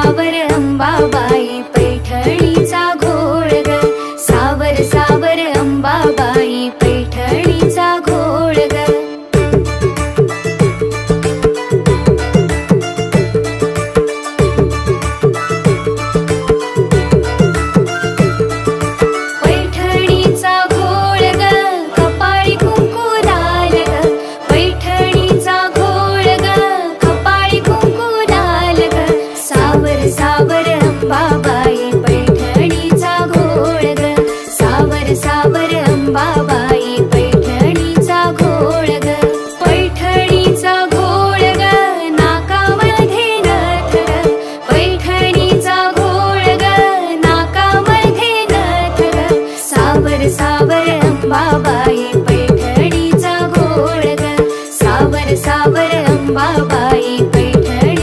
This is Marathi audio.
അവരം ബാബായി सावर अंबाबाई पैठणीचा घोळ ग. सावर सावर अंबाबाई पैठणीचा घोळ ग. पैठणीचा घोळ ग नाकामध्ये नथ पैठणीचा घोळ ग नाकामध्ये नथ ग सावर अंबाबाई पैठणीचा घोळ ग. सावर